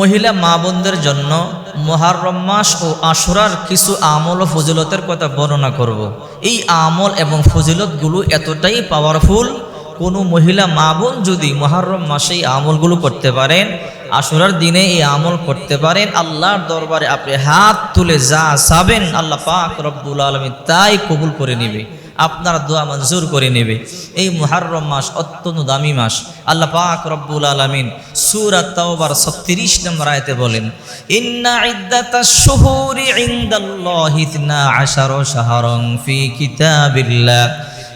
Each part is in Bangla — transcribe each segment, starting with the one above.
মহিলা মা বোনদের জন্য মহারম মাস ও আশুরার কিছু আমল ও ফজিলতের কথা বর্ণনা করব। এই আমল এবং ফজিলতগুলো এতটাই পাওয়ারফুল কোনো মহিলা মা বোন যদি মহারম মাসে এই আমলগুলো করতে পারেন, আশুরার দিনে এই আমল করতে পারেন, আল্লাহর দরবারে আপনি হাত তুলে যা চাবেন, আল্লাহ পাক রব্বুল আলমী তাই কবুল করে নেবে আপনার দোয়া মঞ্জুর করে নেবে এই মুহাররম মাস অত্যন্ত দামি মাস আল্লাহ পাক রব্বুল আলামিন সূরা তাওবার 36 নম্বর আয়াতে বলেন ইন্না ইদ্দাতাশ শুহুরি ইনদাল্লাহি 12 শাহরান ফি কিতাবিল্লাহ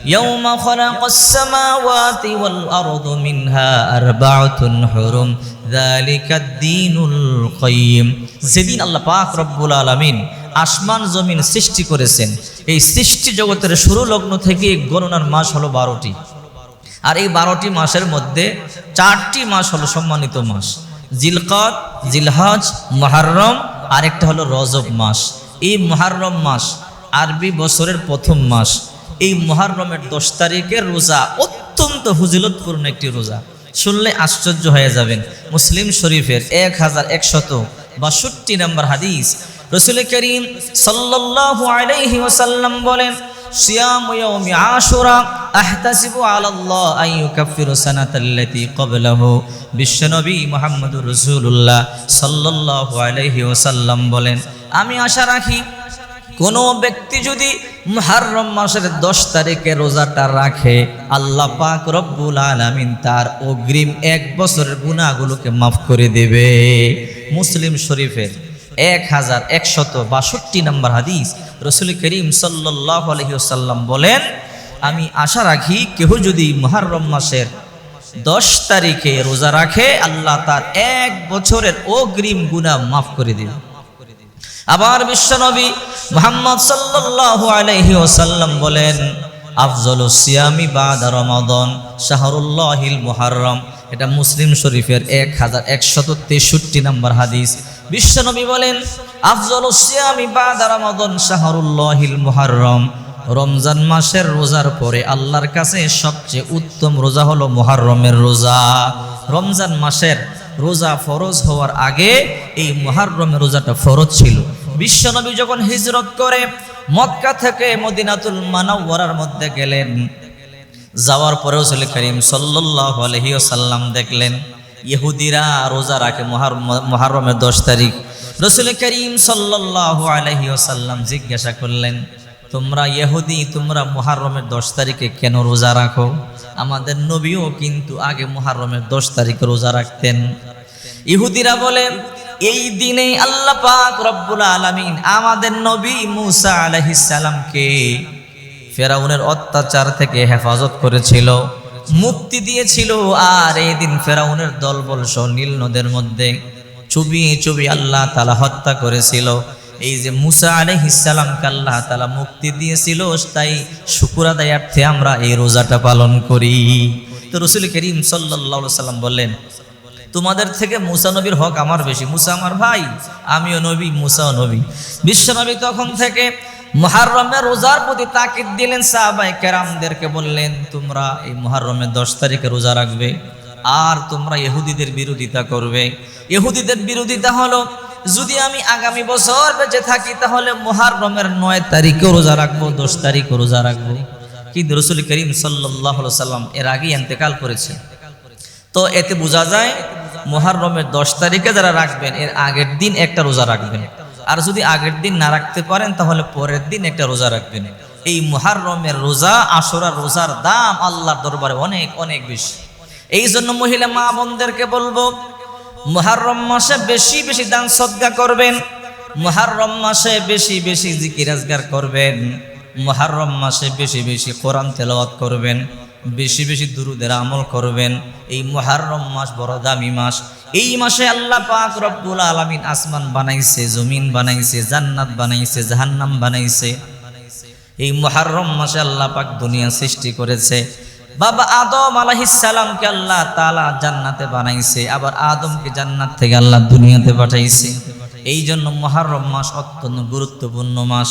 يوم خلق السماوات والأرض منها أربعة حرم ذلك الدين القيم যেদিন আল্লাহ পাক রব্বুল আলামিন আসমান জমিন সৃষ্টি করেছেন। এই সৃষ্টি জগতের শুরু লগ্ন থেকে গণনার মাস হলো বারোটি। আর এই বারোটি মাসের মধ্যে চারটি মাস হলো সম্মানিত মাস। জিলকত জিলহজ মহারম আরেকটা হলো রজব মাস। এই মহারম মাস আরবি বছরের প্রথম মাস। এই মহারমের দশ তারিখের রোজা অত্যন্ত ফজিলতপূর্ণ একটি রোজা। শুনলে আশ্চর্য হয়ে যাবেন। মুসলিম শরীফের এক হাজার একশত বাষট্টি নম্বর হাদিস রসুল করিম সাল্লাল্লাহু আলাইহি ওয়াসাল্লাম বলেন বিশ্বনবী বলেন, আমি আশা রাখি, কোনো ব্যক্তি যদি মুহাররম মাসের দশ তারিখে রোজাটা রাখে, আল্লাহ পাক রব্বুল আলামিন তার অগ্রিম এক বছরের গুণাগুলোকে মাফ করে দেবে। মুসলিম শরীফের এক হাজার একশত বাষট্টি নম্বর হাদিস। রসুল করিম সাল্লাহ আলহিউসাল্লাম বলেন, আমি আশা রাখি কেহ যদি মুহাররম মাসের দশ তারিখে রোজা রাখে, আল্লাহ তার এক বছরের অগ্রিম গুণা মাফ করে দিবে। আবার বিশ্বনবী মোহাম্মদ আলাইহি ওয়াসাল্লাম বলেন, আফজল সিয়ামি বাদ রমাদন শাহরুল্লাহিল মুহাররম। এটা মুসলিম শরীফের এক হাজার একশত তেষট্টি নম্বর হাদিস। বিশ্বনবী বলেন আফজল সিয়ামি বাদ রমাদন শাহরুল্লাহিল মুহাররম। রমজান মাসের রোজার পরে আল্লাহর কাছে সবচেয়ে উত্তম রোজা হলো মুহাররমের রোজা। রমজান মাসের রোজা ফরজ হওয়ার আগে এই মহারমের রোজাটা ফরজ ছিল। বিশ্বনবী যখন হিজরত করে, মক্কা থেকে মদিনাতুল মানাওয়ারার মধ্যে গেলেন। যাওয়ার পরে রসুল করিম সাল্লাহ আলহিউসাল্লাম দেখলেন ইহুদিরা রোজা রাখে মহার মহারমের দশ তারিখ। রসুল করিম সাল্লাহ জিজ্ঞাসা করলেন, তোমরা ইহুদি, তোমরা মুহাররমের দশ তারিখে কেন রোজা রাখো? আমাদের নবীও কিন্তু আগে মুহাররমের দশ তারিখে রোজা রাখতেন। ইহুদিরা বলে, এই দিনে আল্লাহ পাক রব্বুল আলামিন আমাদের নবী মুসা আলাইহিস সালামকে ফেরাউনের অত্যাচার থেকে হেফাজত করেছিল। মুক্তি দিয়েছিল। আর এই দিন ফেরাউনের দলবল সহ নীল নদের মধ্যে চুবিয়ে চুবিয়ে আল্লাহ তালা হত্যা করেছিল। এই যে মুসা আলহিসাল্লামকে আল্লাহ তালা মুক্তি দিয়েছিল, তাই শুকুর আদায়ার্থে আমরা এই রোজাটা পালন করি। তো রসুল করিম সাল্লাহ সাল্লাম বললেন, তোমাদের থেকে মুসা নবীর হক আমার বেশি। মুসা আমার ভাই, আমিও নবী, মুসাও নবী। বিশ্ব নবী তখন থেকে মহারমের রোজার প্রতি তাকিদ দিলেন সাহাবাই কেরামদেরকে, বললেন, তোমরা এই মহারমের দশ তারিখে রোজা রাখবে আর তোমরা ইহুদিদের বিরোধিতা করবে। ইহুদিদের বিরোধিতা হলো, যদি আমি আগামী বছর বেঁচে থাকি, তাহলে মহারমের নয় তারিখেও রোজা রাখব, দশ তারিখও রোজা রাখব। কিন্তু রসুল করিম সাল্লাম এর আগেই এন্তেকাল করেছে তো এতে বোঝা যায় মহারমের দশ তারিখে যারা রাখবেন, এর আগের দিন একটা রোজা রাখবেন। আর যদি আগের দিন না রাখতে পারেন, তাহলে পরের দিন একটা রোজা রাখবেন। এই মহারমের রোজা আসরার রোজার দাম আল্লাহর দরবারে অনেক অনেক বেশি। এই জন্য মহিলা মা বোনদেরকে বলব মহারম মাসে বেশি বেশি দান সদ্গা করবেন মহারম মাসে বেশি বেশি জিকির আজগার করবেন মহারম মাসে বেশি বেশি কোরআন তেলাওয়াত করবেন। বেশি বেশি দুরুদের আমল করবেন। এই মহারম মাস বড় দামি মাস। এই মাসে আল্লাহ পাক রব্বুল আলামিন আসমান বানাইছে, জমিন বানাইছে, জান্নাত বানাইছে, জাহান্নাম বানাইছে। এই মহারম মাসে আল্লাহ পাক দুনিয়া সৃষ্টি করেছে। বাবা আদম আলাহিসাল্লামকে আল্লাহ তালা জান্নাতে বানাইছে, আবার আদমকে জান্নাত থেকে আল্লাহ দুনিয়াতে পাঠাইছে। এই জন্য মহারম মাস অত্যন্ত গুরুত্বপূর্ণ মাস।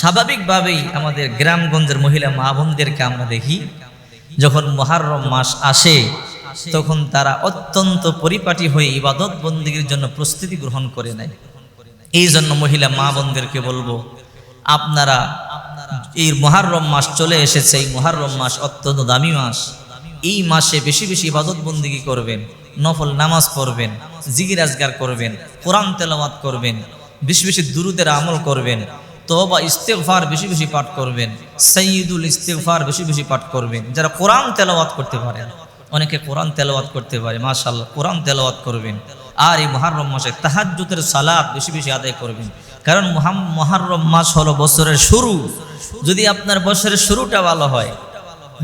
স্বাভাবিকভাবেই আমাদের গ্রামগঞ্জের মহিলা মা বোনদেরকে আমরা দেখি যখন মহারম মাস আসে, তখন তারা অত্যন্ত পরিপাটি হয়ে ইবাদত বন্দীগীর জন্য প্রস্তুতি গ্রহণ করে নেয়। এই জন্য মহিলা মা বোনদেরকে বলব, আপনারা এই মহারম মাস চলে এসেছে, এই মহারম মাস অত্যন্ত দামি মাস। এই মাসে বেশি বেশি ইবাদত বন্দিগি করবেন, নফল নামাজ পড়বেন জিগির আজগার করবেন, কোরআন তেলাওয়াত করবেন, বেশি বেশি দুরুদের আমল করবেন তবা ইস্তেগফার বেশি বেশি পাঠ করবেন। সঈদুল ইস্তেগফার বেশি বেশি পাঠ করবেন। যারা কোরআন তেলাওয়াত করতে পারেন, অনেকে কোরআন তেলাওয়াত করতে পারে মাশাল্লাহ কোরআন তেলাওয়াত করবেন। আর এই মহারম মাসে তাহাজ্জুদের সালাদ বেশি বেশি আদায় করবেন। কারণ মহারম মাস হলো বছরের শুরু। যদি আপনার বছরের শুরুটা ভালো হয়,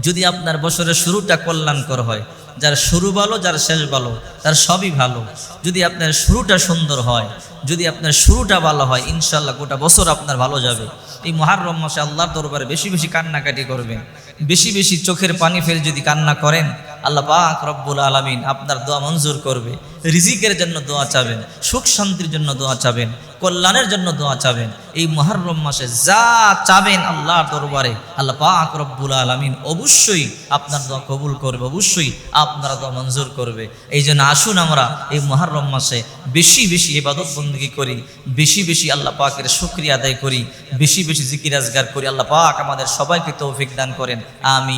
যদি আপনার বছরের শুরুটা কল্যাণকর হয় যার শুরু ভালো, যার শেষ ভালো, তার সবই ভালো। যদি আপনার শুরুটা সুন্দর হয়, যদি আপনার শুরুটা ভালো হয় ইনশাল্লাহ গোটা বছর আপনার ভালো যাবে। এই মহারম মাসে আল্লাহর দরবারে বেশি বেশি কান্নাকাটি করবেন। বেশি বেশি চোখের পানি ফেলে যদি কান্না করেন আল্লাহ পাক রব্বুল আলামিন আপনার দোয়া মঞ্জুর করবে। রিজিকের জন্য দোয়া চাবেন, সুখ শান্তির জন্য দোয়া চাবেন, কল্যাণের জন্য দোয়া চাবেন। এই মহারম মাসে যা চাবেন আল্লাহর দরবারে, আল্লাহ পাক রব্বুল আলামিন অবশ্যই আপনার দোয়া কবুল করবে, অবশ্যই আপনারা দোয়া মঞ্জুর করবে। এই জন্য আসুন আমরা এই মহারম মাসে বেশি বেশি ইবাদত বন্দী করি, বেশি বেশি আল্লাহ পাকের শুক্রিয়া আদায় করি, বেশি বেশি জিকির আজগার করি। আল্লাহ পাক আমাদের সবাইকে তৌফিক দান করেন। আমি